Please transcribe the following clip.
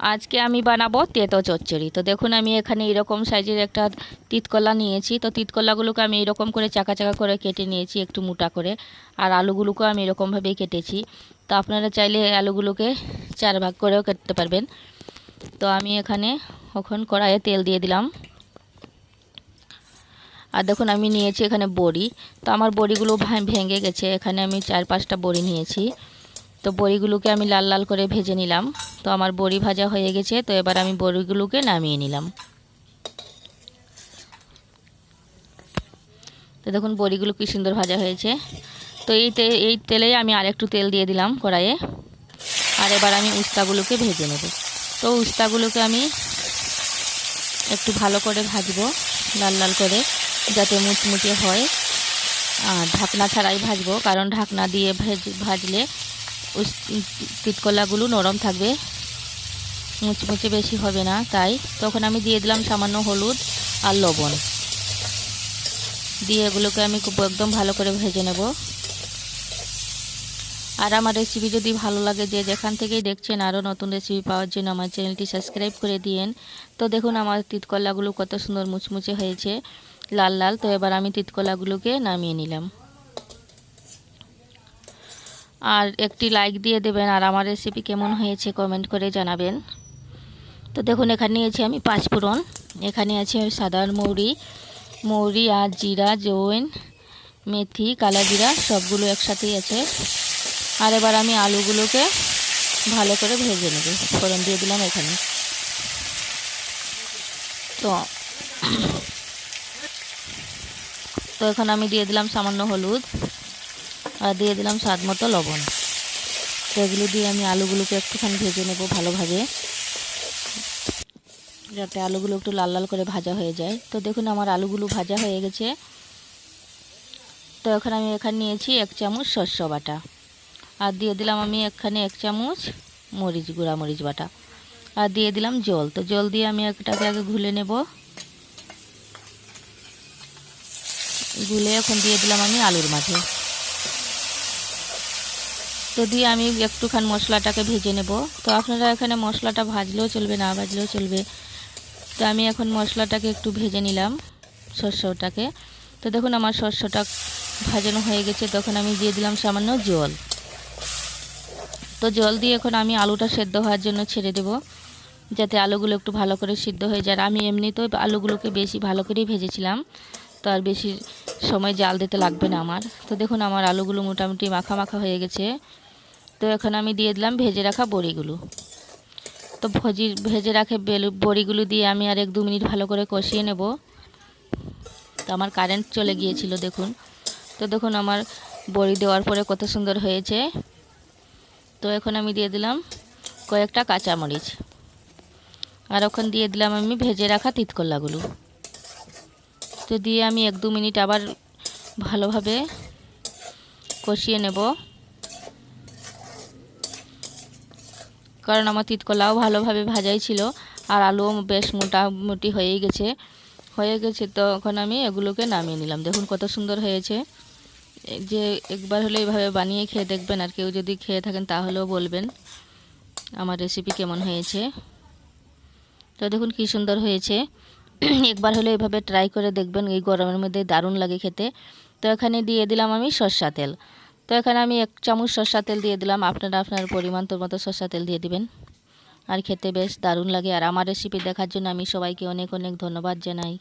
আজকে আমি বানাবো তেতো চচ্চড়ি। তো দেখুন, আমি এখানে এরকম সাইজের একটা তিতকলা নিয়েছি। তো তিতকলাগুলোকে আমি এরকম করে চাকা চাকা করে কেটে নিয়েছি একটু মোটা করে। আর আলুগুলোকেও আমি এরকমভাবেই কেটেছি। তো আপনারা চাইলে আলুগুলোকে চার ভাগ করেও কাটতে পারবেন। তো আমি এখানে ওখান কড়াইয়ে তেল দিয়ে দিলাম। আর দেখুন, আমি নিয়েছি এখানে বড়ি। তো আমার বড়িগুলো ভেঙে গেছে। এখানে আমি চার পাঁচটা বড়ি নিয়েছি। তো বড়িগুলোকে আমি লাল লাল করে ভেজে নিলাম। তো আমার বড়ি ভাজা হয়ে গেছে, তো এবার আমি বড়িগুলোকে নামিয়ে নিলাম। তো দেখুন বড়িগুলো কি সুন্দর ভাজা হয়েছে। তো এই তে, এই তেলেই আমি আরেকটু তেল দিয়ে দিলাম কড়াইয়ে। আর এবার আমি উস্তাগুলোকে ভেজে নেব। তো উস্তাগুলোকে আমি একটু ভালো করে ভাজবো, লাল লাল করে, যাতে মুচমুচে হয়। আর ঢাকনা ছাড়াই ভাজবো, কারণ ঢাকনা দিয়ে ভেজ, ভাজলে তিতকলাগুলো নরম থাকবে। মুচমুচে বেশি হবে না, তাই। তখন আমি দিয়ে দিলাম সামান্য হলুদ আর লবণ। দিয়ে এগুলোকে আমি খুব একদম ভালো করে ভেজে নেব। আর আমার রেসিপি যদি ভালো লাগে, যে যেখান থেকেই দেখছেন আরও নতুন রেসিপি পাওয়ার জন্য আমার চ্যানেলটি সাবস্ক্রাইব করে দিয়েন। তো দেখুন, আমার তিতকলাগুলো কত সুন্দর মুচমুচে হয়েছে, লাল লাল। তো এবার আমি তিতকলাগুলোকে নামিয়ে নিলাম। আর একটি লাইক দিয়ে দেবেন আর আমার রেসিপি কেমন হয়েছে কমেন্ট করে জানাবেন। তো দেখুন, এখানে নিয়েছি আমি পাঁচফোড়ন এখানে আছে সাধারণ মৌরি মৌরি আর জিরা জৈন মেথি কালা জিরা সবগুলো একসাথেই আছে। আর এবার আমি আলুগুলোকে ভালো করে ভেজে নেব। ফোড়ন দিয়ে দিলাম এখানে। তো তো এখন আমি দিয়ে দিলাম সামান্য হলুদ। আর দিয়ে দিলাম স্বাদ মতো লবণ। তো এগুলো দিয়ে আমি আলুগুলোকে একটুখানি ভেজে নেব ভালোভাবে। যাতে আলুগুলো একটু লাল লাল করে ভাজা হয়ে যায়। তো দেখুন আমার আলুগুলো ভাজা হয়ে গেছে। তো এখন আমি এখানে নিয়েছি এক চামচ শস্য বাটা। আর দিয়ে দিলাম আমি এখানে এক চামচ মরিচ গুঁড়া মরিচ বাটা। আর দিয়ে দিলাম জল। তো জল দিয়ে আমি একটাকে আগে ঘুলে নেব। গুলে এখন দিয়ে দিলাম আমি আলুর মাঝে। তো দিয়ে আমি একটুখানি মশলাটাকে ভেজে নেব। তো আপনারা এখানে মশলাটা ভাজলেও চলবে, না ভাজলেও চলবে। তো আমি এখন মশলাটাকে একটু ভেজে নিলাম শস্যটাকে তো দেখুন আমার শস্যটা ভাজানো হয়ে গেছে। তখন আমি দিয়ে দিলাম সামান্য জল। তো জল দিয়ে এখন আমি আলুটা সেদ্ধ হওয়ার জন্য ছেড়ে দেব, যাতে আলুগুলো একটু ভালো করে সিদ্ধ হয়ে যায়। আমি এমনিতেও আলুগুলোকে বেশি ভালো করেই ভেজেছিলাম। তো আর বেশি সময় জাল দিতে লাগবে না আমার। তো দেখুন আমার আলুগুলো মোটামুটি মাখা মাখা হয়ে গেছে। তো এখন আমি দিয়ে দিলাম ভেজে রাখা বড়িগুলো। তো ভজি, ভেজে রাখে বড়িগুলো দিয়ে আমি আর এক দু মিনিট ভালো করে কষিয়ে নেব। তো আমার কারেন্ট চলে গিয়েছিল, দেখুন। তো দেখুন আমার বড়ি দেওয়ার পরে কত সুন্দর হয়েছে। তো এখন আমি দিয়ে দিলাম কয়েকটা কাঁচামরিচ। আর ওখান দিয়ে দিলাম আমি ভেজে রাখা তিতকল্লাগুলো তো দিয়ে আমি এক দু মিনিট আবার ভালোভাবে কষিয়ে নেব। কারণ আমার তিতকলাও ভালোভাবে ভাজাই ছিল আর আলুও বেশ মোটামুটি হয়েই গেছে। হয়ে গেছে তো এখন আমি এগুলোকে নামিয়ে নিলাম। দেখুন কত সুন্দর হয়েছে। যে একবার হলে এইভাবে বানিয়ে খেয়ে দেখবেন আর কেউ যদি খেয়ে থাকেন তাহলেও বলবেন আমার রেসিপি কেমন হয়েছে। তো দেখুন কি সুন্দর হয়েছে। একবার হলে এভাবে ট্রাই করে দেখবেন, এই গরমের মধ্যে দারুণ লাগে খেতে। তো এখানে দিয়ে দিলাম আমি সর্ষা তেল। তো এখানে আমি এক চামচ সর্ষা তেল দিয়ে দিলাম। আপনারা আপনার পরিমাণ তোর মতো সর্ষা তেল দিয়ে দিবেন। আর খেতে বেশ দারুণ লাগে। আর আমার রেসিপি দেখার জন্য আমি সবাইকে অনেক অনেক ধন্যবাদ জানাই।